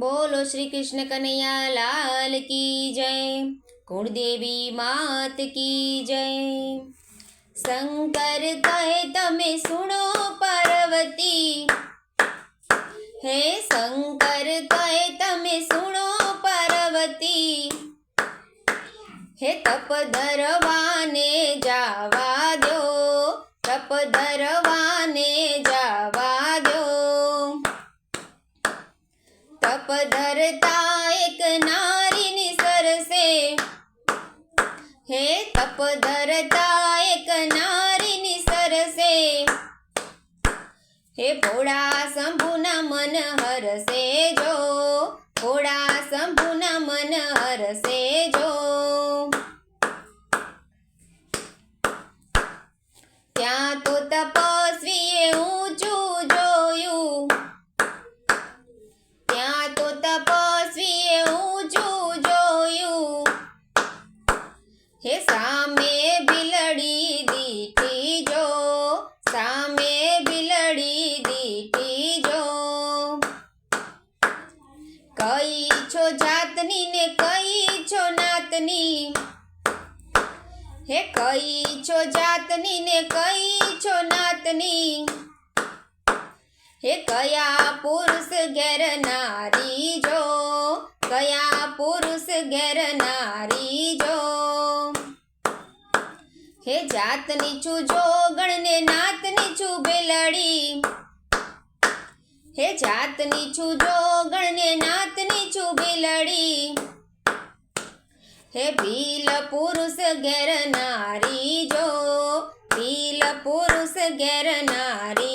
બોલો શ્રી કૃષ્ણ કનૈયા લાલ કી જય કુળદેવી માત કી જય શંકર કહે તમે સુણો પાર્વતી હે શંકર કહે તમે સુણો પાર્વતી હે તપ ધરવાને જાવા દો તપ ધરવાને તપ ધરતા એક નારીની સરસે. હે તપ ધરતા એક નારીની સરસે. હે ભોળા શંભુના મન હરસે જો. ભોળા શંભુના મન હરસે જો. સામે બિલડી દીટી જો, સામે બિલડી દીટી જો. કઈ છો જાતની ને કઈ છો નાતની? હે કઈ છો જાતની ને કઈ છો નાતની? હે કયા પુરુષ ઘેર નારી જો, કયા પુરુષ ઘેર નારી જો? હે જાત નીચું જોગણ ને નાત નીચું બેલડી. હે જાતની નીચું જોગણ ને નાતની નીચું બેલડી. હે ભીલ પુરુષ ઘેર નારી જો ભીલ પુરુષ ઘેર નારી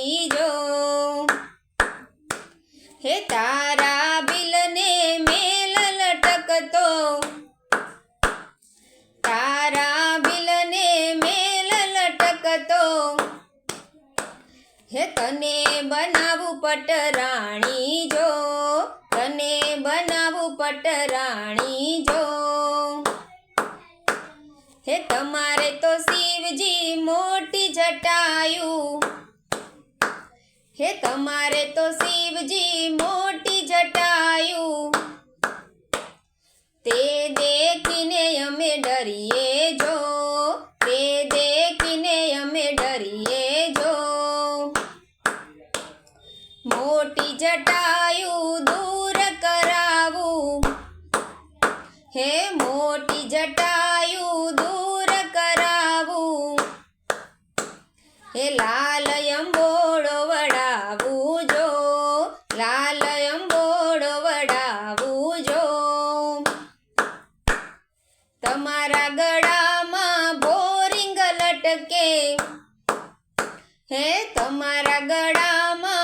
તને બનાવું પટરાણી જો, તને બનાવું પટરાણી જો. હે તમારે તો શિવજી મોટી જટાયું. હે તમારે તો શિવજી મોટી જટાયું. તે દેખીને અમે ડરીએ જો તે દેખીને અમે ડરીએ જો મોટી જટાયું દૂર કરાવું હે મોટી જટાયુ દૂર કરાવું. હે લાલ અંબોળો વડાવું જો. લાલ અંબોળો વડાવું જો. તમારા ગળામાં બોરિંગ લટકે. હે તમારા ગળામાં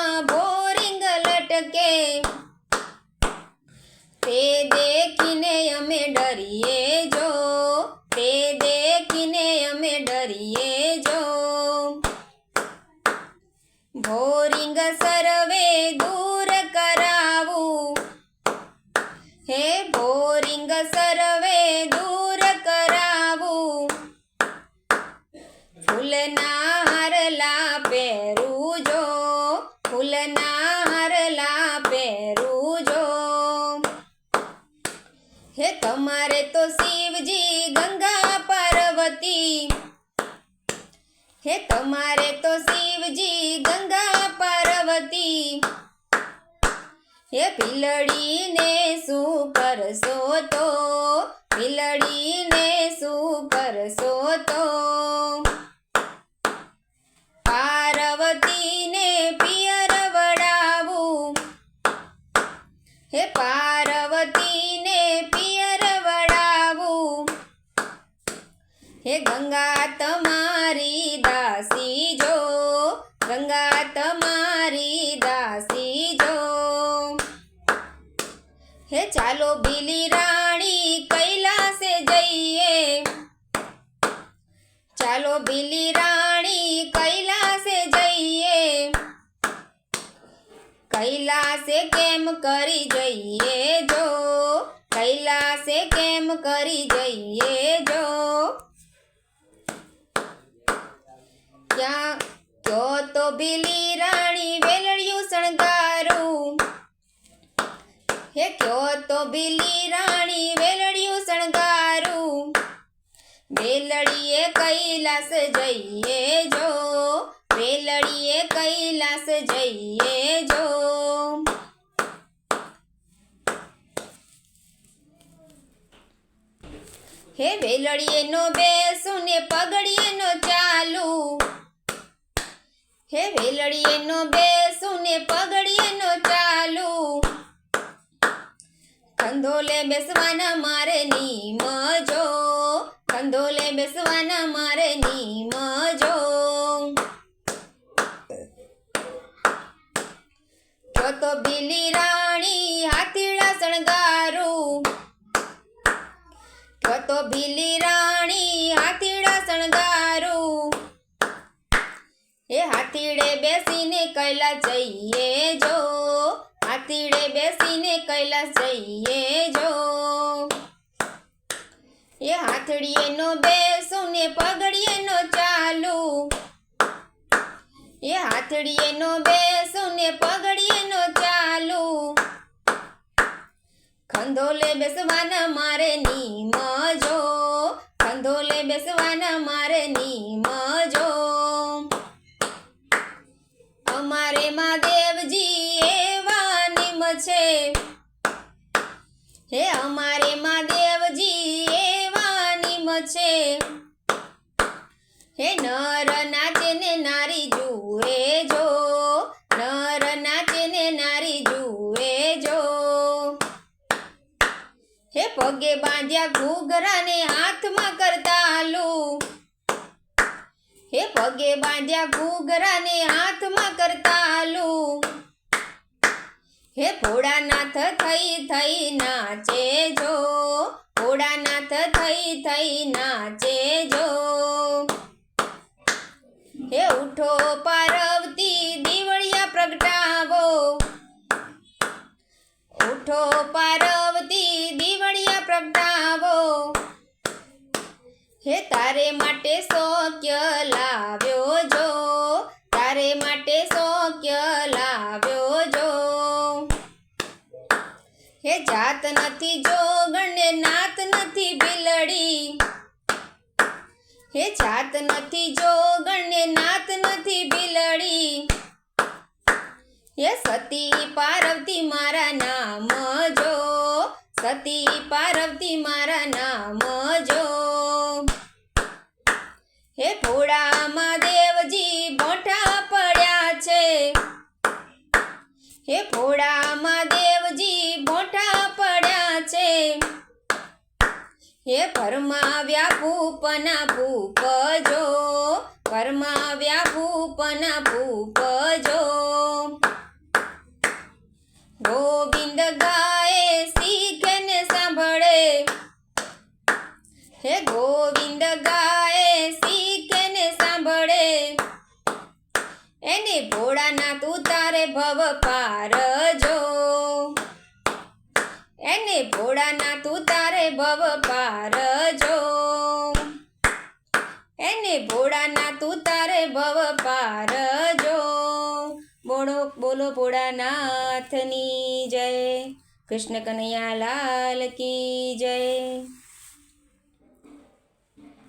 ફૂલના હરલા પહેરું જો ફૂલના હરલા પહેરું જો હે તમારે તો શિવજી ગંગા પાર્વતી. હે તમારે તો શિવજી ગંગા પાર્વતી. હે ભીલડીને શું કરશો તો? ભીલડીને શું કરશો તો? ગંગા તમારી દાસી જો હે ચાલો બીલી રાણી કૈલાસે જઈએ ચાલો બીલી રાણી કૈલાસે જઈએ કૈલાસે કેમ કરી જઈએ જો કૈલાસે કેમ કરી જઈએ જો ક્યાં કયો તો ભીલી રાણી વેલડિયું શણગારું. હે કયો તો બિલી રાણી વેલડિયું શણગારું. વેલડીએ કૈલાસ જઈએ જો, વેલડીએ કૈલાસ જઈએ જો. હે વેલડીએ નો બેસું ને પગડીએ નો ચાલુ. હે વેલડીએ નો બેસું ને પગડીએ નો ચાલુ. કંધોલે બેસવાના મારે ની મજો કંધોલે બેસવાના મારે ની જો જો તો બિલી રાણી હાથીડા શણગારું. તો બિલી રાણી હાથીડા શણગારું એ હાથીડે બેસીને કૈલાસ જઈએ જો. હાથીડે બેસીને કૈલાસ જઈએ જો. એ હાથડીએ નો બેસું ને પગડીએ નો ચાલુ. એ હાથડીએ નો બેસું ને પગડીએ નો ચાલુ. ખંધોલે બેસવાના મારે નીમ જો. ખંધોલે બેસવાના મારે નીમ જો. અમારે મહાદેવજી એવા નિમ છે. હે અમારે મહાદેવજી એવા નિમ છે. હે નર નાચે ને નારી જુએ જો નર નાચે ને નારી જુએ જો. હે પગે બાંધ્યા ઘૂઘરા ને હાથમાં કરતાલુ હે પગે બાંધ્યા ઘૂઘરાને હાથમાં કરતા કરતાલુ હે ભોળાનાથ, થઈ થઈ નાચે જો. ભોળાનાથ, થઈ થઈ નાચે જો. હે ઉઠો પાર્વતી, દીવળિયા પ્રગટાવો. ઉઠો પાર્વતી હે તારે માટે સોક્ય લાવ્યો જો, તારે માટે સોક્ય લાવ્યો જો. હે જાત નથી જોગણ નાત નથી બિલડી. હે જાત નથી જોગણ નાત નથી બિલડી. હે સતી પાર્વતી મારા નામ જો, સતી પાર્વતી મારા નામ જો. હે ભોળામાં દેવજી મોટા પડ્યા છે. હે ભોળામાં દેવજી મોટા પડ્યા છે. હે પરમાવ્યા ભૂપના ભૂપ જો પરમાવ્યા ભૂપના ગોવિંદ ગાય શીખે ને સાંભળે. હે ગોવિંદ ગાય શીખે ને સાંભળે એને ભોળાના તું તારે ભવ પાર જો એને ભોળાના તું તારે ભવ પાર જો એને ભોળાના તું તારે ભવ પાર જો બોલો બોલો ભોળાનાથની જય. કૃષ્ણ કનૈયા લાલ કી જય.